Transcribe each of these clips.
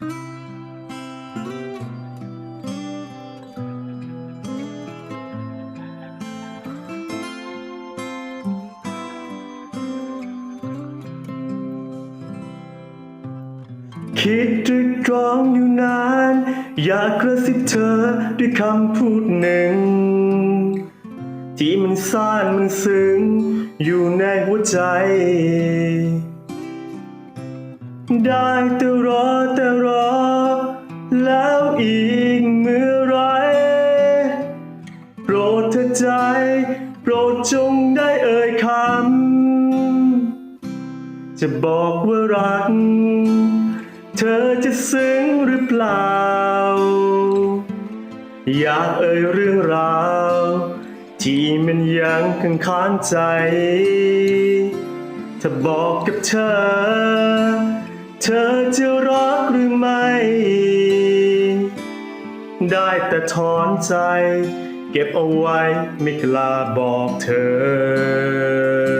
คิดตรึกตรองอยู่นาน อยากกระซิบเธอด้วยคำพูดหนึ่ง ที่มันซ่านมันซึ้งอยู่ในหัวใจ ได้แต่รอแต่รอ แล้วอีกเมื่อไร โปรดเธอใจ โปรดจงได้เอ่ยคำ จะบอกว่ารัก เธอจะซึ้งหรือเปล่า อยากเอ่ยเรื่องราว ที่มันยังคังค้านใจ ถ้าบอกกับเธอ เธอจะรักหรือไม่ ได้แต่ถอนใจ เก็บเอาไว้ไม่กล้าบอกเธอ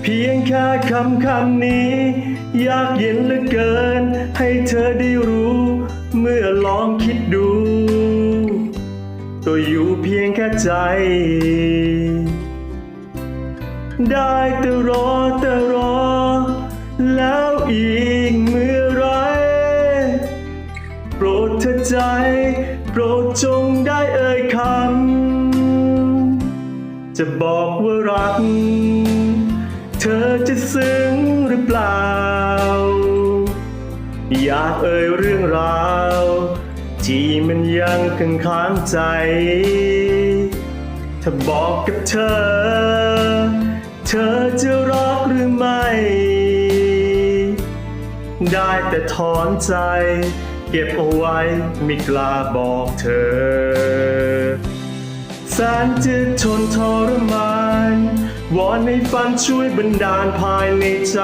เพียงแค่คำคำนี้อยากเย็นเหลือเกิน ให้เธอได้รู้ เมื่อลองคิดดูก็อยู่เพียงแค่ใจได้แต่รอแต่รอ จงได้เอ่ยคำ จะบอกว่ารัก เธอจะซึ้งหรือเปล่า อยากเอ่ยเรื่องราว ที่มันยังคังค้างใจ ถ้าบอกกับเธอ เธอจะรักหรือไม่ ได้แต่ถอนใจ เก็บเอาไว้ไม่กล้าบอกเธอ แสนจะทนทรมานวอนให้ฝันช่วยบันดาลภายในใจ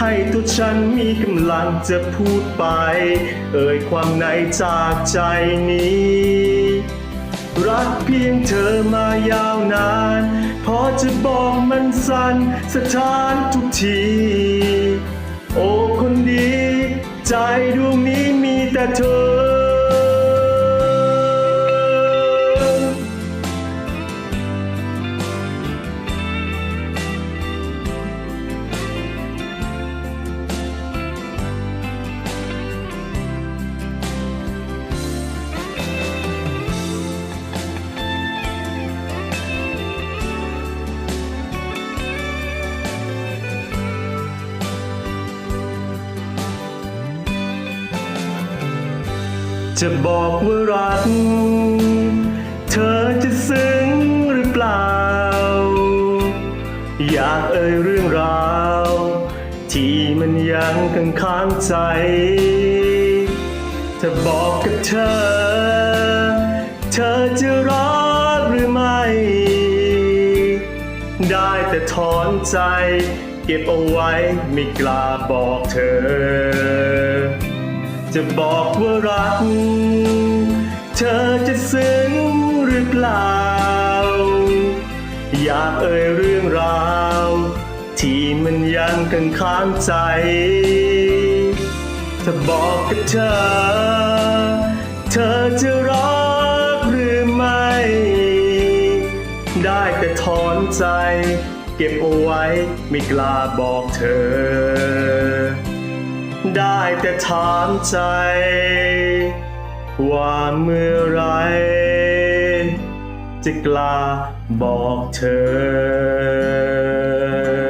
ให้ตัวฉันมีกำลังจะพูดไป เอ่ยความในจากใจนี้ รักเพียงเธอมายาวนาน พอจะบอกมันสั้นสถานทุกที โอ้คนดี ใจดวงนี้ มี จะบอกว่ารัก เธอจะซึ้งหรือเปล่า อยากเอ่ยเรื่องราว ที่มันยังกังค้างใจถ้าบอกกับเธอ เธอจะรักหรือไม่ ได้แต่ถอนใจ เก็บเอาไว้ไม่กล้าบอกเธอ จะบอกว่ารัก เธอจะซึ้งหรือเปล่า อยากเอ่ยเรื่องราว ที่มันยังกังค้างใจถ้าบอกกับเธอ เธอจะรักหรือไม่ ได้แต่ถอนใจ เก็บเอาไว้ไม่กล้าบอกเธอ จะถามใจ ว่าเมื่อไร จะกล้าบอกเธอ